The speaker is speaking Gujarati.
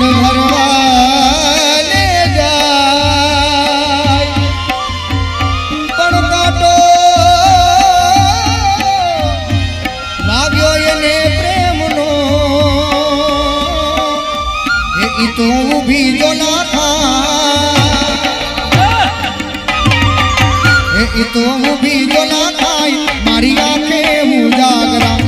મરવાને જાય પણ કાટો લાગ્યો એને પ્રેમનો એ તો ઊભી જો ના થાય એ તો ઊભી જો ના થાય મારી આંખે હું જાગરા.